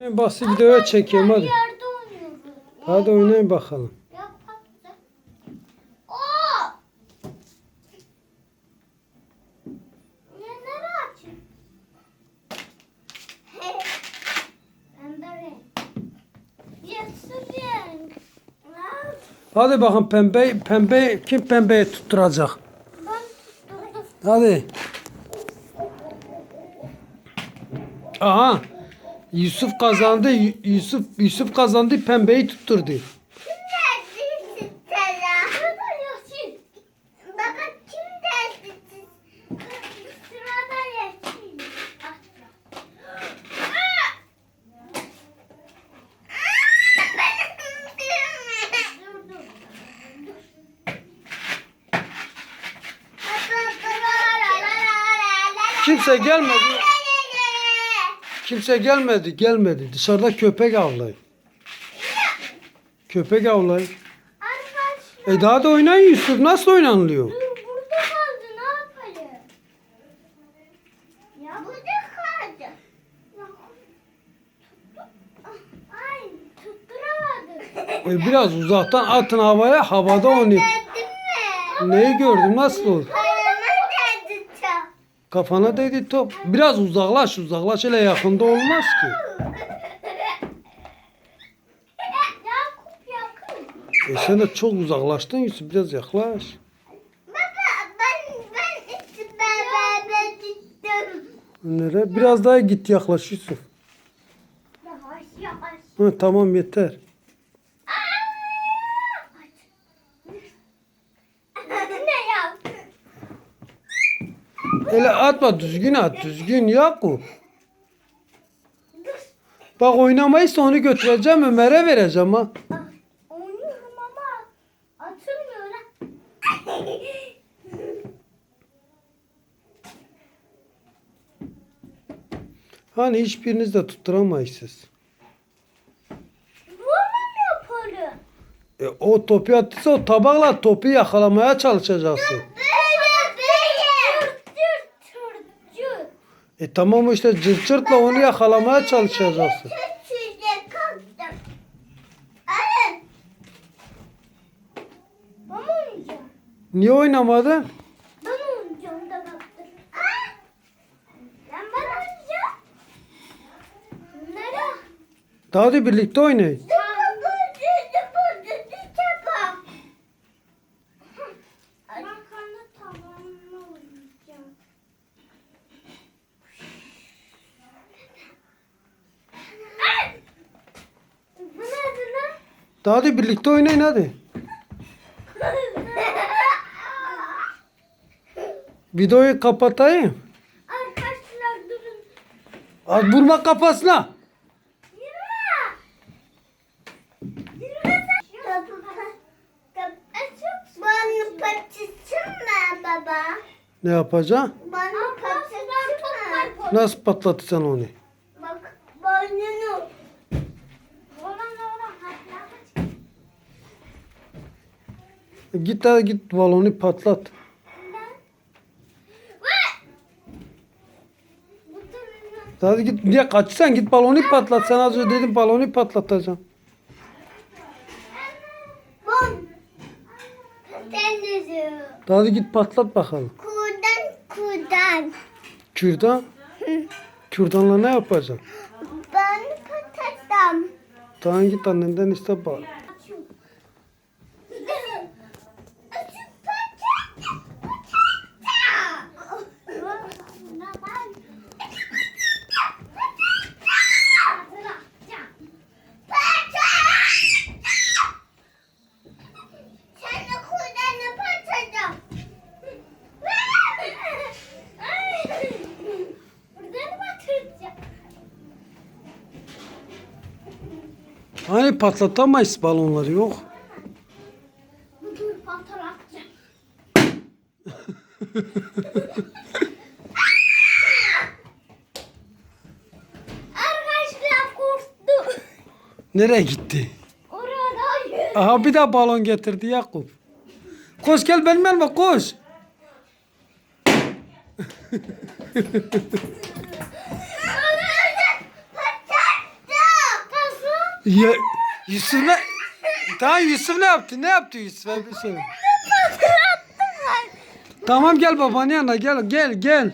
En basit videoya çekeyim hadi. Hadi oynayın bakalım. Hadi. Bakın pembe pembe kim pembeyi tutturacak? Hadi. Aha. Yusuf kazandı. Yusuf Yusuf kazandı pembeyi tutturdu. Kim derdi Stella? Sırada yeşil. Baba kim derdi? Sırada yeşil. Dur dur. Kimse gelmedi. Kimse gelmedi, gelmedi. Dışarıda köpek avlayın. Köpek avlayın. E daha da oynayın Yusuf. Nasıl oynanılıyor? dur burada kaldı ne yapalım? Ya burada kaldı. Ay tutturamadım. E biraz uzaktan atın havaya. Havada oynayın. Neyi gördün? Nasıl oldu? Kafana değdi top. Biraz uzaklaş uzaklaş. Öyle yakında olmaz ki. E sen de çok uzaklaştın Yusuf. Biraz yaklaş. Nereye? Biraz daha git yaklaş Yusuf. Yavaş yavaş. Ha, tamam yeter. ne ya? Öyle atma düzgün at düzgün Yakup. Bak oynamayı onu götüreceğim Ömer'e vereceğim ha. Oynuyorum ama atılmıyor lan. Hani hiçbiriniz de tutturamayız siz. Bunu mu yapalım? E, o topu attıysa o tabakla topu yakalamaya çalışacaksın. E tamam işte cırt cırtla onu yakalamaya çalışacaksın. Oynayacağım. Niye oynamadın? Ben oynayacağım da baktım. Ben ben oynayacağım. Nereye? Hadi birlikte oynayın. Ben kendi tabanımla oynayacağım. Ay! Bu nedir lan? Hadi birlikte oynayın hadi. Videoyu kapatayım. Arkadaşlar durun. Az vurma kafasına. Ne yapacaksın? Bana patlatsın mı? Nasıl patlatacaksın onu? Git hadi git balonu patlat. Hadi git niye kaçsan git balonu patlat. Sen az önce dedin balonu. Denizi. Hadi git patlat bakalım. Kurdan kurdan. Kürdan. Kürdanla ne yapacaksın? Ben patatam. Tamam git annenden iste bak. Sen de kurdanı patlatacağım. Buradan batıracağım. Hani patlatamayız balonları yok. Patlatacağım. Arkadaşlar korktu. Nereye gitti? Orada. Aha bir daha balon getirdi Yakup. Koş gel benim elime koş. Ya, Yusuf ne? Tamam Yusuf ne yaptı? Ne yaptı Yusuf? Bir söyle. Tamam gel babanın yanına gel gel gel.